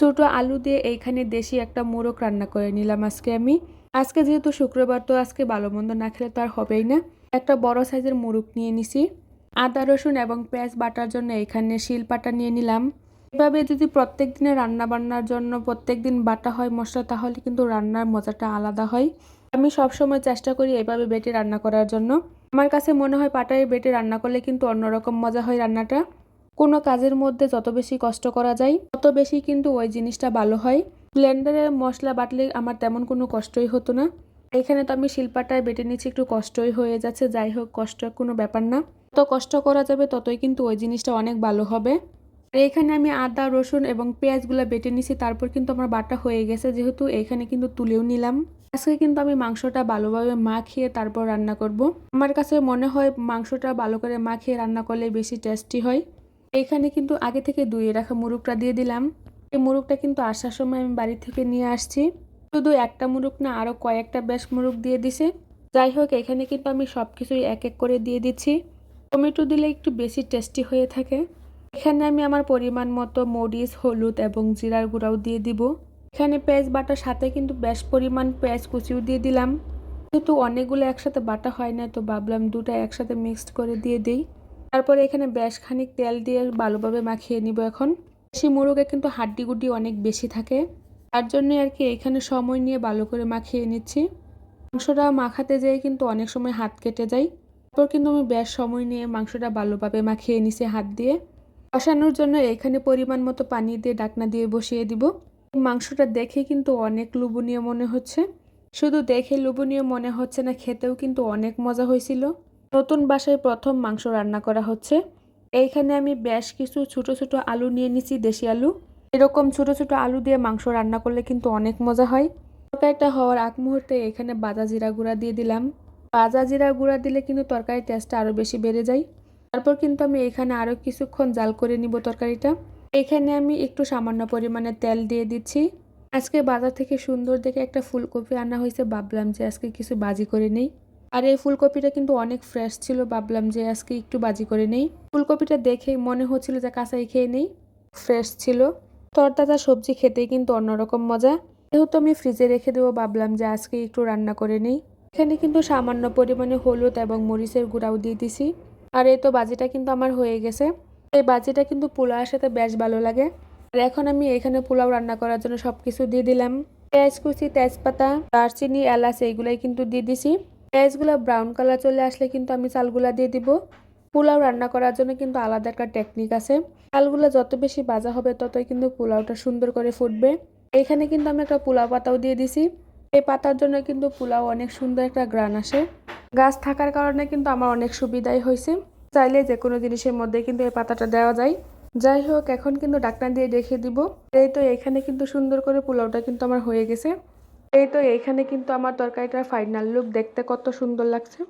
ছোট আলু দিয়ে এইখানে দেশি একটা মোরগ রান্না করে নিলাম আজকে আমি। আজকে যেহেতু শুক্রবার, তো আজকে ভালো মন্দ না খেলে তো আর হবেই না। একটা বড় সাইজের মোরগ নিয়ে নিছি। আদা, রসুন এবং পেঁয়াজ বাটার জন্য এখানে শিলপাটা নিয়ে নিলাম। এভাবে যদি প্রত্যেক দিনে রান্না বান্নার জন্য প্রত্যেক দিন বাটা হয় মশলা, তাহলে কিন্তু রান্নার মজাটা আলাদা হয়। আমি সবসময় চেষ্টা করি এভাবে বেটে রান্না করার জন্য। আমার কাছে মনে হয় পাটায় বেটে রান্না করলে কিন্তু অন্যরকম মজা হয় রান্নাটা। কোনো কাজের মধ্যে যত বেশি কষ্ট করা যায়, তত বেশি কিন্তু ওই জিনিসটা ভালো হয়। ব্লেন্ডারে মশলা বাটলে আমার তেমন কোনো কষ্টই হতো না। এখানে তো আমি শিল্পাটায় বেটে নিচ্ছি, একটু কষ্টই হয়ে যাচ্ছে, যাই হোক, কষ্ট কোনো ব্যাপার না। যত কষ্ট করা যাবে, ততই কিন্তু ওই জিনিসটা অনেক ভালো হবে। আর এখানে আমি আদা, রসুন এবং পেঁয়াজগুলো বেটে নিছি তারপর কিন্তু আমার বাটা হয়ে গেছে, যেহেতু এখানে কিন্তু তুলেও নিলাম। আজকে কিন্তু আমি মাংসটা ভালোভাবে মাখিয়ে তারপর রান্না করব। আমার কাছে মনে হয় মাংসটা ভালো করে মাখিয়ে রান্না করলে বেশি টেস্টি হয়। এখানে কিন্তু আগে থেকে ধুয়ে রাখা মুরগটা দিয়ে দিলাম। এই মুরগটা কিন্তু আসার সময় আমি বাড়ি থেকে নিয়ে আসছি। শুধু একটা মুরগ না আরও কয়েকটা বেশ মুরগ দিয়ে দিছে। যাই হোক, এখানে কিন্তু আমি সব কিছুই এক এক করে দিয়ে দিচ্ছি। টমেটো দিলে একটু বেশি টেস্টি হয়ে থাকে। এখানে আমি আমার পরিমাণ মতো মরিচ, হলুদ এবং জিরার গুঁড়াও দিয়ে দিব। এখানে পেঁয়াজ বাটার সাথে কিন্তু বেশ পরিমাণ পেঁয়াজ কুচিও দিয়ে দিলাম। যেহেতু অনেকগুলো একসাথে বাটা হয় না, তো ভাবলাম দুটা একসাথে মিক্সড করে দিয়ে দিই। তারপরে এখানে বেশ খানিক তেল দিয়ে ভালোভাবে মাখিয়ে নিব এখন। দেশি মুরগে কিন্তু হাড্ডি গুড্ডি অনেক বেশি থাকে। তার জন্যই আর কি এখানে সময় নিয়ে ভালো করে মাখিয়ে নিচ্ছি। মাংসটা মাখাতে যেয়ে কিন্তু অনেক সময় হাত কেটে যায়। তারপর কিন্তু আমি বেশ সময় নিয়ে মাংসটা ভালোভাবে মাখিয়ে নিছি হাত দিয়ে। কষানোর জন্য এখানে পরিমাণ মতো পানি দিয়ে ডাকনা দিয়ে বসিয়ে দিব। মাংসটা দেখে কিন্তু অনেক লোভনীয় মনে হচ্ছে। শুধু দেখে লোভনীয় মনে হচ্ছে না, খেতেও কিন্তু অনেক মজা হয়েছিল। নতুন বাসায় প্রথম মাংস রান্না করা হচ্ছে। এইখানে আমি বেশ কিছু ছোট ছোট আলু নিয়ে নিছি, দেশি আলু। এরকম ছোট ছোট আলু দিয়ে মাংস রান্না করলে কিন্তু অনেক মজা হয়। তরকারিটা হওয়ার আগ মুহূর্তে এখানে বাজা জিরা গুঁড়া দিয়ে দিলাম। বাজা জিরা গুঁড়া দিলে কিন্তু তরকারির টেস্টটা আরও বেশি বেড়ে যায়। তারপর কিন্তু আমি এখানে আরও কিছুক্ষণ জাল করে নিব তরকারিটা। এখানে আমি একটু সামান্য পরিমাণে তেল দিয়ে দিচ্ছি। আজকে বাজার থেকে সুন্দর দেখে একটা ফুলকপি আনা হয়েছে, ভাবলাম যে আজকে কিছু বাজি করে নেই। আর এই ফুলকপিটা কিন্তু অনেক ফ্রেশ ছিল, ভাবলাম যে আজকে একটু বাজি করে নেই। ফুলকপিটা দেখে মনে হচ্ছিল যে কাঁচাই খেয়ে নেই ফ্রেশ ছিল। তরতাজা সবজি খেতেই কিন্তু অন্যরকম মজা। যেহেতু আমি ফ্রিজে রেখে দেবো, ভাবলাম যে আজকে একটু রান্না করে নেই। এখানে কিন্তু সামান্য পরিমাণে হলুদ এবং মরিচের গুঁড়াও দিয়ে দিছি। আর এই তো বাজিটা কিন্তু আমার হয়ে গেছে। এই বাজিটা কিন্তু পোলাওয়ের সাথে বেশ ভালো লাগে। আর এখন আমি এখানে পোলাও রান্না করার জন্য সব কিছু দিয়ে দিলাম। পেঁয়াজ কুচি, তেজপাতা, দারচিনি, এলাচ, এইগুলাই কিন্তু দিয়ে দিছি। পেঁয়াজগুলো ব্রাউন কালার চলে আসলে কিন্তু আমি চালগুলা দিয়ে দিব। পোলাও রান্না করার জন্য কিন্তু আলাদা একটা টেকনিক আছে। চালগুলো যত বেশি ভাজা হবে ততই কিন্তু পোলাওটা সুন্দর করে ফুটবে। এখানে কিন্তু আমি একটা পোলাও পাতাও দিয়ে দিছি। এই পাতার জন্য কিন্তু পোলাও অনেক সুন্দর একটা গ্রান আসে। গাছ থাকার কারণে কিন্তু আমার অনেক সুবিধাই হয়েছে। চাইলে যে কোনো জিনিসের মধ্যে কিন্তু এই পাতাটা দেওয়া যায়। যাই হোক, এখন কিন্তু ডাকনা দিয়ে রেখে দিব। এই তো এখানে কিন্তু সুন্দর করে পোলাওটা কিন্তু আমার হয়ে গেছে। এই তো এইখানে কিন্তু আমার তরকারিটার ফাইনাল লুক দেখতে কত সুন্দর লাগছে।